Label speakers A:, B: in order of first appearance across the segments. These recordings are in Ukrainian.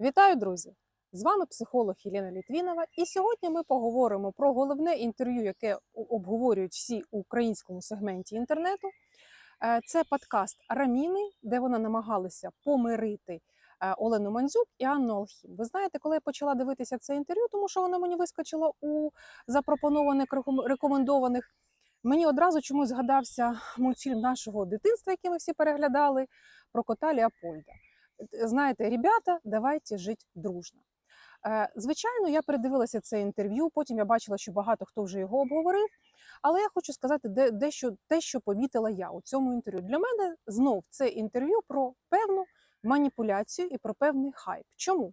A: Вітаю, друзі! З вами психолог Єлена Літвінова, і сьогодні ми поговоримо про головне інтерв'ю, яке обговорюють всі у українському сегменті інтернету. Е, Це подкаст Раміни, де вона намагалася помирити е, Олену Мандзюк і Анну Алхім. Ви знаєте, коли я почала дивитися це інтерв'ю, тому що воно мені вискочило у запропонованих реком- рекомендованих. Мені одразу чомусь згадався мультфільм нашого дитинства, який ми всі переглядали, про кота Леопольда. Е, Знаєте, ребята, давайте жити дружно. Е, Звичайно, я передивилася це інтерв'ю. Потім я бачила, що багато хто вже його обговорив. Але я хочу сказати, де дещо те, що помітила я у цьому інтерв'ю. Для мене знов це інтерв'ю про певну маніпуляцію і про певний хайп. Чому?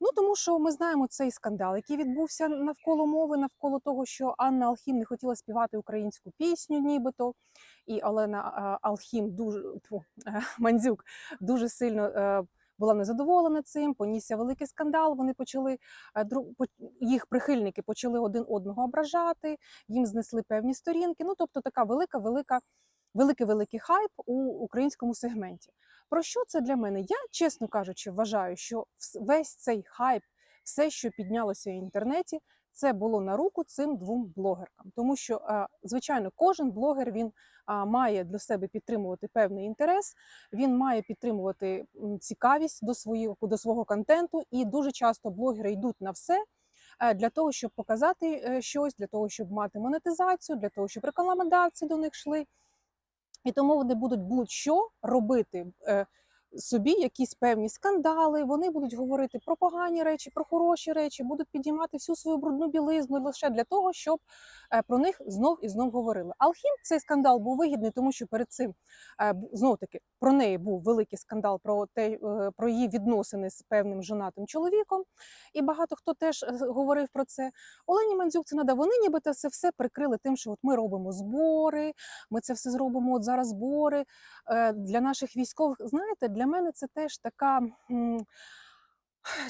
A: Ну тому що ми знаємо цей скандал, який відбувся навколо мови, навколо того, що Анна Алхім не хотіла співати українську пісню, нібито, і Олена Алхім дуже тьфу, Мандзюк дуже сильно е, була незадоволена цим. Понісся великий скандал. Вони почали е, їх прихильники почали один одного ображати, їм знесли певні сторінки. Ну тобто, така велика, велика, великий великий хайп у українському сегменті. Про що це для мене? Я, чесно кажучи, вважаю, що весь цей хайп, все, що піднялося в інтернеті, це було на руку цим двом блогеркам. Тому що, е, звичайно, кожен блогер він має для себе підтримувати певний інтерес, він має підтримувати цікавість до свого, до свого контенту, і дуже часто блогери йдуть на все. е, Для того щоб показати е, щось, для того, щоб мати монетизацію, для того, щоб рекламодавці до них йшли. І тому вони будуть будь-що робити собі якісь певні скандали. Вони будуть говорити про погані речі, про хороші речі, будуть підіймати всю свою брудну білизну лише для того, щоб е, про них знов і знов говорили. Алхім цей скандал був вигідний, тому що перед цим е, знов таки про неї був великий скандал про те, е, про її відносини з певним жонатим чоловіком. І багато хто теж говорив про це. Олені Мандзюк це надо. Вони нібито це все прикрили тим, що от ми робимо збори, ми це все зробимо от зараз збори для наших військових. Знаєте, для мене це теж така.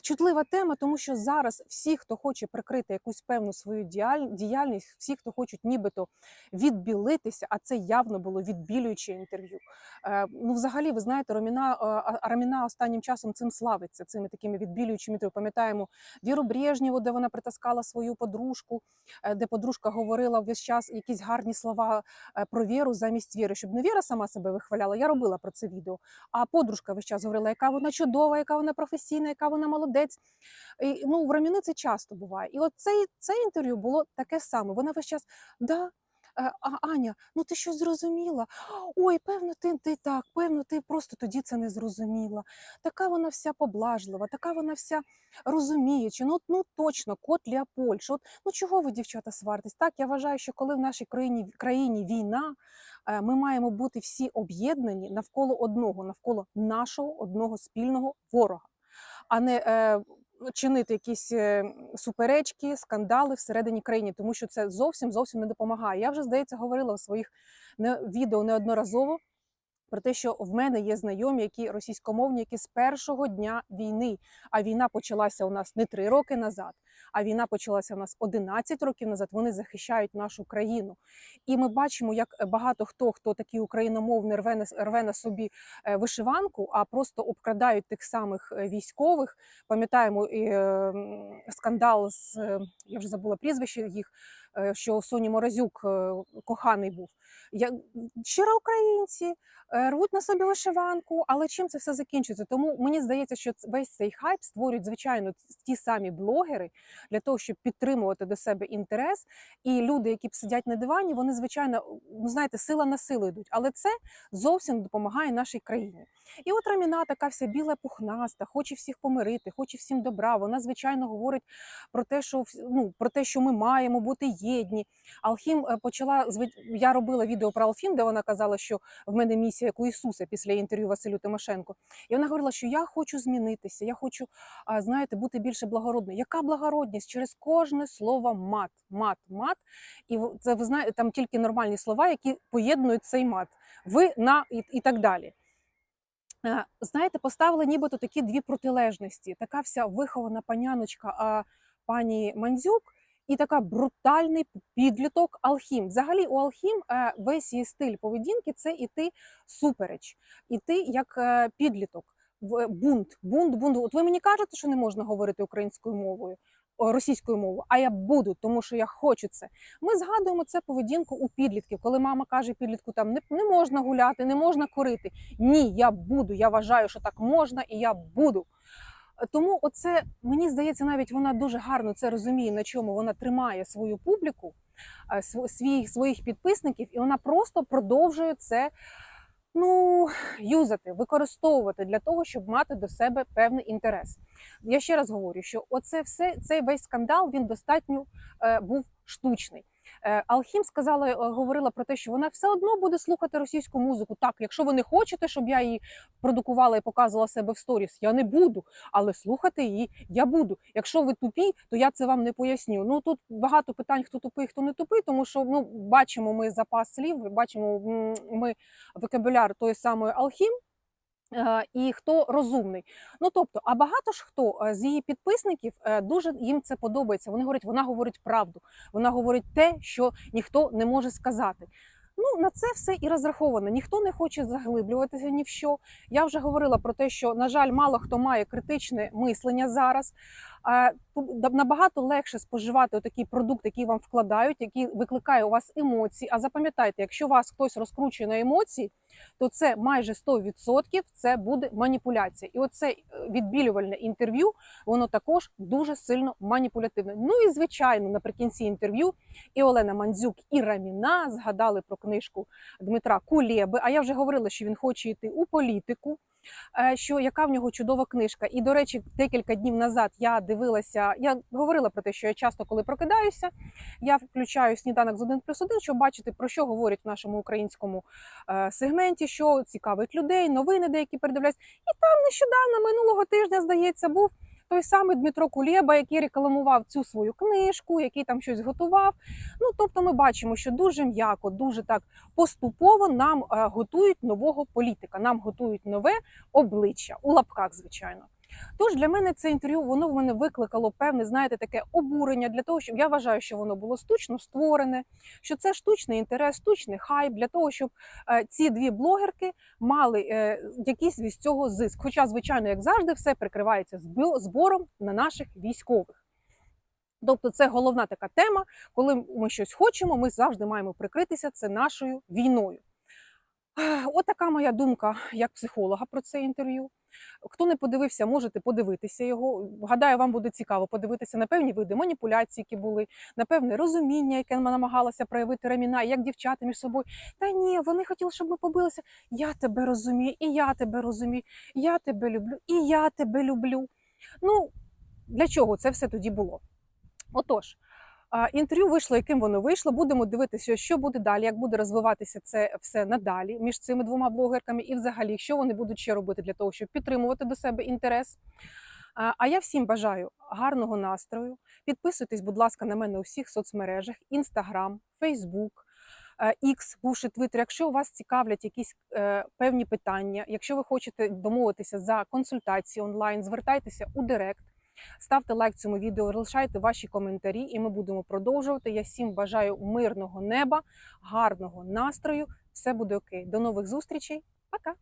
A: Чутлива тема, тому що зараз всі, хто хоче прикрити якусь певну свою діяльність, всі, хто хочуть нібито відбілитися, а це явно було відбілююче інтерв'ю. Е, ну, взагалі, ви знаєте, Роміна, е, а- а Роміна останнім часом цим славиться, цими такими відбілюючими. Пам'ятаємо Віру Брежнєву, де вона притаскала свою подружку, е, де подружка говорила весь час якісь гарні слова про віру замість віри, щоб не віра сама себе вихваляла. Я робила про це відео. А подружка весь час говорила, яка вона чудова, яка вона професійна, яка вона молодець. І, ну, в Роміни це часто буває. І от цей, це інтерв'ю було таке саме. Вона весь час, да. е, А Аня, ну ти щось зрозуміла? Ой, певно, ти, ти так, певно, ти просто тоді це не зрозуміла. Така вона вся поблажлива, така вона вся розуміюча. Ну, ну точно, кот Леопольд. що ну чого ви, дівчата, сваритесь? Так, я вважаю, що коли в нашій країні, країні війна, е, ми маємо бути всі об'єднані навколо одного, навколо нашого одного спільного ворога, а не е, чинити якісь е, суперечки, скандали всередині країни, тому що це зовсім зовсім не допомагає. Я вже здається говорила у своїх відео неодноразово. Про те, що в мене є знайомі, які російськомовні, які з першого дня війни, а війна почалася у нас не три роки назад, а війна почалася у нас 11 років назад. Вони захищають нашу країну. І ми бачимо, як багато хто, хто такий україномовний рве на, рве на собі е, вишиванку, а просто обкрадають тих самих е, військових. Пам'ятаємо і, е, м, скандал з е, я вже забула прізвище їх, що Соні Морозюк е, коханий був. Я щиро українці е, рвуть на собі вишиванку, але чим це все закінчується? Тому мені здається, що весь цей хайп створюють звичайно ті самі блогери для того, щоб підтримувати до себе інтерес. І люди, які сидять на дивані, вони звичайно ну знаєте, сила на силу йдуть, але це зовсім допомагає нашій країні. І от Раміна така вся біла пухнаста, хоче всіх помирити, хоче всім добра. Вона звичайно говорить про те, що ну про те, що ми маємо бути єдні. Алхім е, почала я робила відео про Алхім, де вона казала, що в мене місія як у Ісуса після інтерв'ю Василю Тимошенко. І вона говорила, що я хочу змінитися, я хочу, знаєте, бути більше благородною. Яка благородність? Через кожне слово мат, мат, мат. І це ви знаєте, там тільки нормальні слова, які поєднують цей мат. Ви на і, і так далі. Е, Знаєте, поставили нібито такі дві протилежності. Така вся вихована паняночка а, пані Мандзюк і така брутальний підліток Алхім. Взагалі, у Алхім е, весь її стиль поведінки це іти супереч, іти як е, підліток. в бунт, бунт, бунт. От ви мені кажете, що не можна говорити українською мовою, російською мовою, а я буду, тому що я хочу це. Ми згадуємо це поведінку у підлітків, коли мама каже підлітку, там не, не можна гуляти, не можна курити. Ні, я буду. Я вважаю, що так можна, і я буду. Тому оце мені здається, навіть вона дуже гарно це розуміє, на чому вона тримає свою публіку, е, свій, своїх підписників, і вона просто продовжує це ну, юзати, використовувати для того, щоб мати до себе певний інтерес. Я ще раз говорю, що оце все, цей весь скандал він достатньо е, був штучний. Е, Алхім сказала, е, говорила про те, що вона все одно буде слухати російську музику. Так, якщо ви не хочете, щоб я її продукувала і показувала себе в сторіс, я не буду, але слухати її я буду. Якщо ви тупі, то я це вам не поясню. Ну тут багато питань, хто тупий, хто не тупий, тому що ну бачимо ми запас слів, бачимо ми вокабуляр тої самої Алхім. Е, І хто розумний, ну тобто, а багато ж хто е, з її підписників е, дуже їм це подобається. Вони говорять, вона говорить правду, вона говорить те, що ніхто не може сказати. Ну на це все і розраховано. Ніхто не хоче заглиблюватися ні в що. Я вже говорила про те, що на жаль, мало хто має критичне мислення зараз. Набагато легше споживати такий продукт, який вам вкладають, який викликає у вас емоції. А запам'ятайте, якщо вас хтось розкручує на емоції, то це майже 100% це буде маніпуляція. І оце е, відбілювальне інтерв'ю, воно також дуже сильно маніпулятивне. Ну і звичайно, наприкінці інтерв'ю і Олена Мандзюк, і Раміна згадали про книжку Дмитра Кулєби. А я вже говорила, що він хоче йти у політику. Е, Що яка в нього чудова книжка, і до речі, декілька днів назад я дивилася. Я говорила про те, що я часто, коли прокидаюся, я включаю сніданок з 1 плюс 1, щоб бачити про що говорять в нашому українському е, сегменті, що цікавить людей, новини деякі передивляються. І там нещодавно минулого тижня, здається, був той самий Дмитро Кулєба, який рекламував цю свою книжку, який там щось готував. Ну тобто, ми бачимо, що дуже м'яко, дуже так поступово нам е, готують нового політика, нам готують нове обличчя у лапках, звичайно. Тож для мене це інтерв'ю воно в мене викликало певне, знаєте, таке обурення для того, щоб я вважаю, що воно було штучно створене, що це штучний інтерес, штучний хайп для того, щоб е, ці дві блогерки мали е, якийсь від цього зиск. Хоча, звичайно, як завжди, все прикривається збором на наших військових. Тобто, це головна така тема, коли ми щось хочемо, ми завжди маємо прикритися це нашою війною. От така моя думка як психолога про це інтерв'ю. Хто не подивився, можете подивитися його. Гадаю, вам буде цікаво подивитися на певні види маніпуляцій, які були, на певне розуміння, яке намагалася проявити Раміна, як дівчата між собою. Та ні, вони хотіли, щоб ми побилися. Я тебе розумію, і я тебе розумію, я тебе люблю, і я тебе люблю. Ну, для чого це все тоді було? Отож, інтерв'ю вийшло, яким воно вийшло. Будемо дивитися, що буде далі, як буде розвиватися це все надалі між цими двома блогерками, і взагалі, що вони будуть ще робити для того, щоб підтримувати до себе інтерес. А я всім бажаю гарного настрою. Підписуйтесь, будь ласка, на мене у всіх соцмережах: Instagram, е, X, бувши Twitter. Якщо вас цікавлять якісь е, певні питання, якщо ви хочете домовитися за консультації онлайн, звертайтеся у Директ. Ставте лайк цьому відео, залишайте ваші коментарі, і ми будемо продовжувати. Я всім бажаю мирного неба, гарного настрою. Все буде окей. До нових зустрічей. Пока!